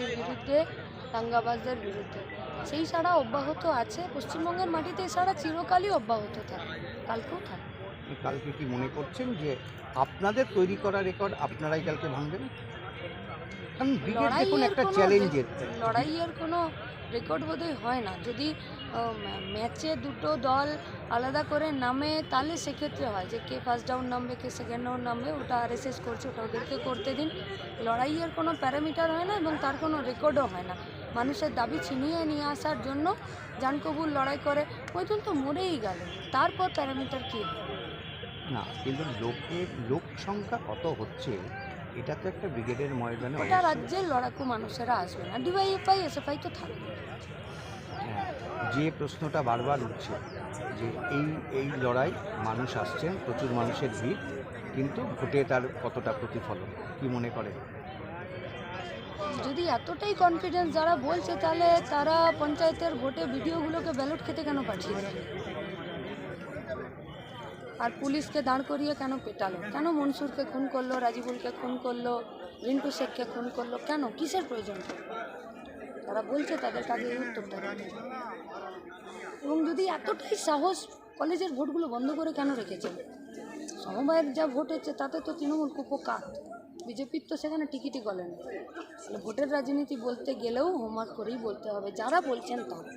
দুর্নীতির বিরুদ্ধে দাঙ্গাবাজদের বিরুদ্ধে। সেই সারা অব্যাহত আছে। পশ্চিমবঙ্গের মাটিতে এছাড়া সারা চিরকালই অব্যাহত থাকে। কালকেও থাকে। কালকে কি মনে করছেন যে আপনাদের তৈরি করা রেকর্ড আপনারাই কালকে ভাঙবেন? কারণ একটা চ্যালেঞ্জের লড়াইয়ের কোনো রেকর্ড বোধহয় হয় না। যদি ম্যাচে দুটো দল আলাদা করে নামে, তাহলে সেক্ষেত্রে হয় যে কে ফার্স্ট ডাউন নামবে, কে সেকেন্ড ডাউন নামবে, ওটা আর এস এস করছে, ওটা ওদেরকে করতে দিন। লড়াইয়ের কোনো প্যারামিটার হয় না এবং তার কোনো রেকর্ডও হয় না। মানুষের দাবি ছিনিয়ে নিয়ে আসার জন্য জানকবুল লড়াই করে। ওইদিন তো মরেই গেল। তারপর প্যারামিটার কী না, কিন্তু লোকের লোক সংখ্যা কত হচ্ছে এটা তো একটা ব্রিগেডের ময়দানে অবশ্যই- রাজ্যের লড়াকু মানুষেরা আসবে না। ডিওয়াইএফআই এসএফআই তো থাকবে। হ্যাঁ, যে প্রশ্নটা বারবার উঠছে যে এই এই লড়াই মানুষ আসছেন প্রচুর মানুষের ভিড় কিন্তু ভোটে তার কতটা প্রতিফলন? কি মনে করে? যদি এতটাই কনফিডেন্স যারা বলছে তাহলে তারা পঞ্চায়েতের ভোটে ভিডিওগুলোকে ব্যালট খেতে কেন পাঠিয়ে দিল আর পুলিশকে দাঁড় করিয়ে কেন পেটালো? কেন মনসুরকে খুন করল? রাজিবুলকে খুন করল? রিন্টু শেখকে খুন করল? কেন? কিসের প্রয়োজন? তারা বলছে তাদের কাজে এই উত্তরটা এবং যদি এতটাই সাহস কলেজের ভোটগুলো বন্ধ করে কেন রেখেছেন সমবায়ের যা ভোট হচ্ছে, তাতে তো তৃণমূল কুপকাত বিজেপির তো সেখানে টিকিটই গলে না। ভোটের রাজনীতি বলতে গেলেও হোমওয়ার্ক করেই বলতে হবে। যারা বলছেন তারা।